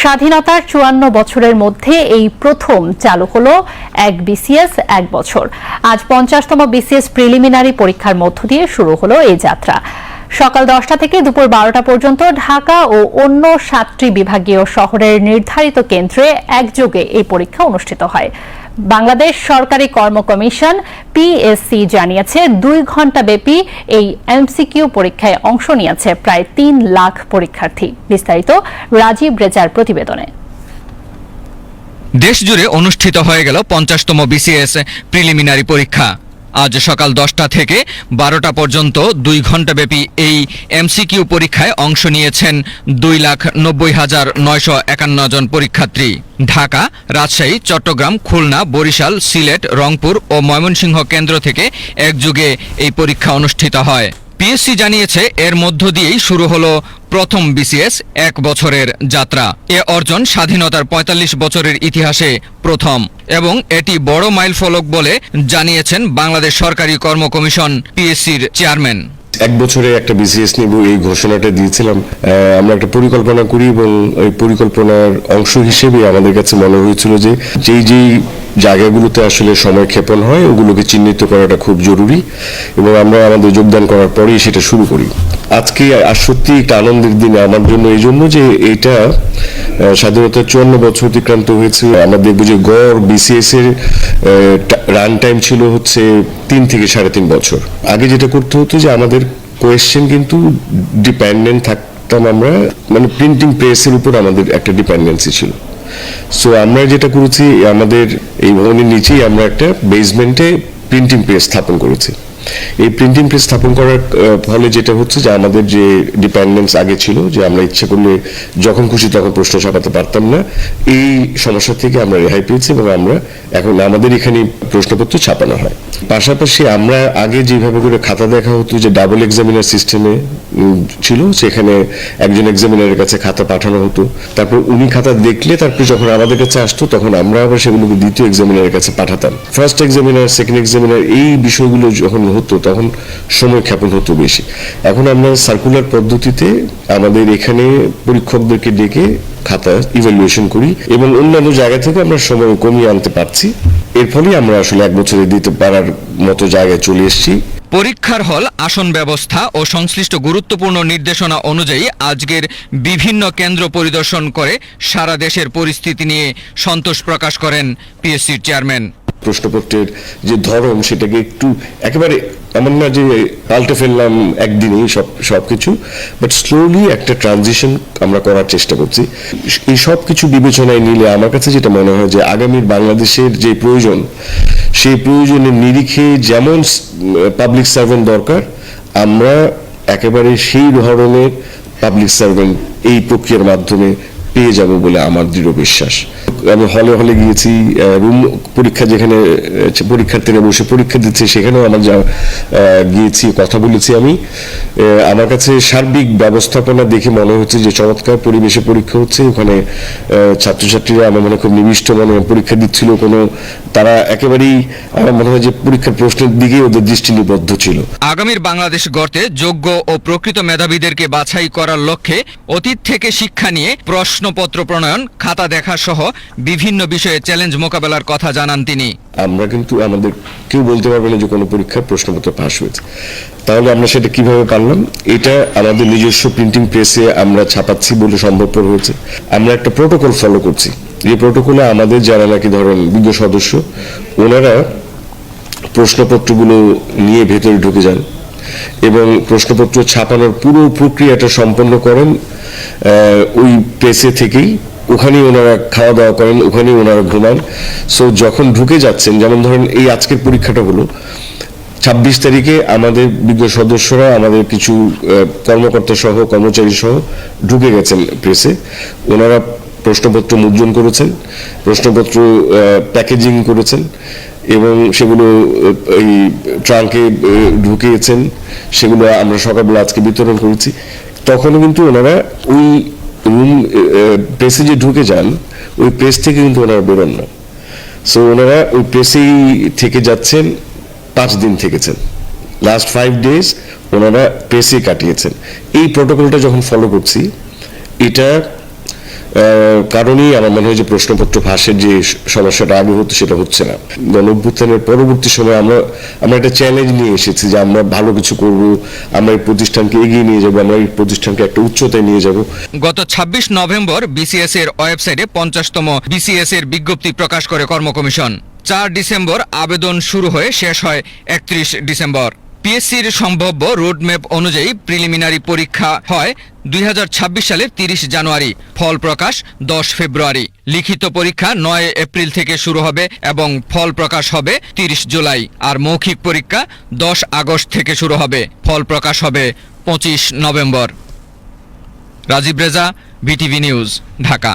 স্বাধীনতার চুয়ান্ন বছরের মধ্যে এই প্রথম চালু হল এক বিসিএস এক বছর। আজ পঞ্চাশতম বিসিএস প্রিলিমিনারি পরীক্ষার মধ্য দিয়ে শুরু হলো এই যাত্রা। সকাল দশটা থেকে দুপুর বারোটা পর্যন্ত ঢাকা ও অন্য সাতটি বিভাগীয় শহরের নির্ধারিত কেন্দ্রে একযোগে এই পরীক্ষা অনুষ্ঠিত হয়। বাংলাদেশ সরকারি কর্ম কমিশন পিএসসি জানিয়েছে দুই ঘণ্টা ব্যাপী এই এমসিকিউ পরীক্ষায় অংশ নিয়েছে প্রায় তিন লাখ পরীক্ষার্থী। বিস্তারিত রাজীব রেজার প্রতিবেদনে। দেশজুড়ে অনুষ্ঠিত হয়ে গেল পঞ্চাশতম বিসিএস প্রিলিমিনারি পরীক্ষা। আজ সকাল দশটা থেকে বারোটা পর্যন্ত দুই ঘণ্টাব্যাপী এই এমসিকিউ পরীক্ষায় অংশ নিয়েছেন দুই লাখ নব্বই হাজার নয়শো একান্ন জন পরীক্ষার্থী। ঢাকা, রাজশাহী, চট্টগ্রাম, খুলনা, বরিশাল, সিলেট, রংপুর ও ময়মনসিংহ কেন্দ্র থেকে একযুগে এই পরীক্ষা অনুষ্ঠিত হয়। পিএসসি জানিয়েছে, এর মধ্য দিয়েই শুরু হল প্রথম বিসিএস এক বছরের যাত্রা। এ অর্জন স্বাধীনতার ৪৫ বছরের ইতিহাসে প্রথম এবং এটি বড় মাইলফলক বলে জানিয়েছেন বাংলাদেশ সরকারি কর্ম কমিশন পিএসসির চেয়ারম্যান। এক বছরে একটা বিসিএস নিব, এই ঘোষণাটা দিয়েছিলাম। আমরা একটা পরিকল্পনা করি এবং ওই পরিকল্পনার অংশ হিসেবে আমাদের কাছে মনে হয়েছিল যে যেই যেই জায়গাগুলোতে আসলে সময় ক্ষেপণ হয়, ওগুলোকে চিহ্নিত করাটা খুব জরুরি এবং আমরা আমাদের যোগদান করার পরেই সেটা শুরু করি। আজকে সত্যি একটা আনন্দের দিন আমার জন্য, এই জন্য যে এটা স্বাধীনতার চুয়ান্ন বছর অতিক্রান্ত হয়েছে। আমরা দেখব যে গড় বিসিএস এর রান টাইম ছিল হচ্ছে তিন থেকে সাড়ে তিন বছর। আগে যেটা করতে হতো যে আমাদের কোয়েশ্চেন কিন্তু ডিপেন্ডেন্ট থাকতাম আমরা মানে প্রিন্টিং প্রেসের উপর আমাদের একটা ডিপেন্ডেন্সি ছিল। সো আমরা যেটা করেছি, আমাদের এই ভবনের নিচেই আমরা একটা বেসমেন্টে প্রিন্টিং প্রেস স্থাপন করেছি। এই প্রিন্টিং প্রেস স্থাপন করার ফলে যেটা হচ্ছে যে আমাদের যে ডিপেন্ডেন্স আগে ছিল, যে আমরা ইচ্ছে করলে যখন খুশি তখন প্রশ্ন ছাপাতে পারতাম না, এই সমস্যা থেকে আমরা রেহাই পেয়েছি এবং আমরা এখন আমাদের এখানে প্রশ্নপত্র ছাপানো হয়। পাশাপাশি আমরা আগে যেভাবে করে খাতা দেখা হতো যে ডাবল এক্সামিনার সিস্টেমে ছিল, সেখানে একজন এক্সামিনারের কাছে খাতা পাঠানো হতো। তারপর উনি খাতা দেখলে তারপর যখন আমাদের কাছে আসতো, তখন আমরা আবার সেগুলোকে দ্বিতীয় এক্সামিনারের কাছে পাঠাতাম। ফার্স্ট এক্সামিনার সেকেন্ড এক্সামিনার এই বিষয়গুলো যখন হতো, তখন সময় ক্ষেপণ হতো বেশি। এখন আমরা সার্কুলার পদ্ধতিতে আমাদের এখানে পরীক্ষকদেরকে ডেকে খাতা ইভ্যালুয়েশন করি এবং অন্যান্য জায়গা থেকে আমরা সময় কমিয়ে আনতে পারছি। এর ফলে আমরা আসলে এক বছরে দিতে পারার মতো জায়গায় চলে এসেছি। পরীক্ষার হল, আসন ব্যবস্থা ও সংশ্লিষ্ট গুরুত্বপূর্ণ নির্দেশনা অনুযায়ী আজকের বিভিন্ন কেন্দ্র পরিদর্শন করে সারা দেশের পরিস্থিতি নিয়ে সন্তোষ প্রকাশ করেন পিএসসির চেয়ারম্যান প্রশ্নপত্রের যে ধরন সেটাকে একটু একেবারে এমন না যে পাল্টে ফেললাম একদিনেই সব সবকিছু বাট স্লোলি একটা ট্রানজিশন আমরা করার চেষ্টা করছি। এই সব কিছু বিবেচনায় নিলে আমার কাছে যেটা মনে হয় যে আগামীর বাংলাদেশের যে প্রয়োজন, সেই প্রয়োজনের নিরিখে যেমন পাবলিক সার্ভেন্ট দরকার, আমরা একেবারে সেই ধরনের পাবলিক সার্ভেন্ট এই প্রক্রিয়ার মাধ্যমে পেয়ে যাব বলে আমার দৃঢ় বিশ্বাস। আমি হলে হলে গিয়েছি রুম পরীক্ষা যেখানে পরীক্ষার্থীরা বসে পরীক্ষা দিচ্ছে, সেখানেও আমার যা গিয়েছি, কথা বলেছি আমি। আমার কাছে সার্বিক ব্যবস্থাপনা দেখে মনে হচ্ছে যে চমৎকার পরিবেশে পরীক্ষা হচ্ছে। ওখানে ছাত্রছাত্রীরা আমার মনে খুব নিবিষ্ট মনে পরীক্ষা দিচ্ছিল। কোনো, তারা একেবারেই আমার মনে হয় যে পরীক্ষার প্রশ্নের দিকেই ওদের দৃষ্টি নিবদ্ধ ছিল। আগামীর বাংলাদেশ গড়তে যোগ্য ও প্রকৃত মেধাবীদেরকে বাছাই করার লক্ষ্যে অতীত থেকে শিক্ষা নিয়ে প্রশ্নপত্র প্রণয়ন, খাতা দেখা সহ বিভিন্ন বিষয়ে চ্যালেঞ্জ মোকাবেলার কথা জানান তিনি। আমরা কিন্তু আমাদের কেউ বলতে পারবে না যে কোনো পরীক্ষার প্রশ্নপত্র পাশ হয়েছে। তাহলে আমরা সেটা কীভাবে পারলাম? এটা আমাদের নিজস্ব প্রিন্টিং প্রেসে আমরা ছাপাচ্ছি বলে সম্ভবপর হয়েছে। আমরা একটা প্রোটোকল ফলো করছি। যে প্রোটোকলে আমাদের যারা নাকি ধরেন বিজ্ঞ সদস্য, ওনারা প্রশ্নপত্রগুলো নিয়ে ভেতরে ঢুকে যান এবং প্রশ্নপত্র ছাপানোর পুরো প্রক্রিয়াটা সম্পন্ন করেন ওই প্রেসে থেকেই ওখানেই ওনারা খাওয়া দাওয়া করেন, ওখানেই ওনারা ঘুমান। সো যখন ঢুকে যাচ্ছেন, যেমন ধরেন এই আজকের পরীক্ষাটা হলো, ছাব্বিশ তারিখে আমাদের বিজ্ঞ সদস্যরা, আমাদের কিছু কর্মকর্তা সহ, কর্মচারী সহ ঢুকে গেছেন প্রেসে ওনারা প্রশ্নপত্র মুদ্রণ করেছেন, প্রশ্নপত্র প্যাকেজিং করেছেন এবং সেগুলো এই ট্রাঙ্কে ঢুকিয়েছেন। সেগুলো আমরা সকালবেলা আজকে বিতরণ করেছি। তখনও কিন্তু ওনারা ওই রুম প্রেসে যে ঢুকে যান, ওই প্রেস থেকে কিন্তু ওনারা বেরোন না। সো ওনারা ওই প্রেসেই থেকে যাচ্ছেন, পাঁচ দিন থেকেছেন। লাস্ট ফাইভ ডেজ ওনারা প্রেসে কাটিয়েছেন। এই প্রোটোকলটা যখন ফলো করছি, এটা কারণেই আমার মনে হয় যে প্রশ্নপত্র ফাঁসের যে সমস্যাটা আগে হতো সেটা হচ্ছে না। গণ অভ্যুত্থানের পরবর্তী সময় আমরা আমরা একটা চ্যালেঞ্জ নিয়ে এসেছি যে আমরা ভালো কিছু করব, আমরা এই প্রতিষ্ঠানকে এগিয়ে নিয়ে যাব, আমরা এই প্রতিষ্ঠানকে একটা উচ্চতায় নিয়ে যাব। গত ২৬ নভেম্বর বিসিএস এর ওয়েবসাইটে পঞ্চাশতম বিসিএস এর বিজ্ঞপ্তি প্রকাশ করে কর্ম কমিশন চার ডিসেম্বর আবেদন শুরু হয়ে শেষ হয় একত্রিশ ডিসেম্বর। পিএসসির সম্ভাব্য রোডম্যাপ অনুযায়ী প্রিলিমিনারি পরীক্ষা হয় দুই হাজার ছাব্বিশ সালের তিরিশ জানুয়ারি, ফল প্রকাশ দশ ফেব্রুয়ারি। লিখিত পরীক্ষা নয় এপ্রিল থেকে শুরু হবে এবং ফল প্রকাশ হবে তিরিশ জুলাই, আর মৌখিক পরীক্ষা দশ আগস্ট থেকে শুরু হবে, ফল প্রকাশ হবে পঁচিশ November. Rajib Reza, BTV news, Dhaka.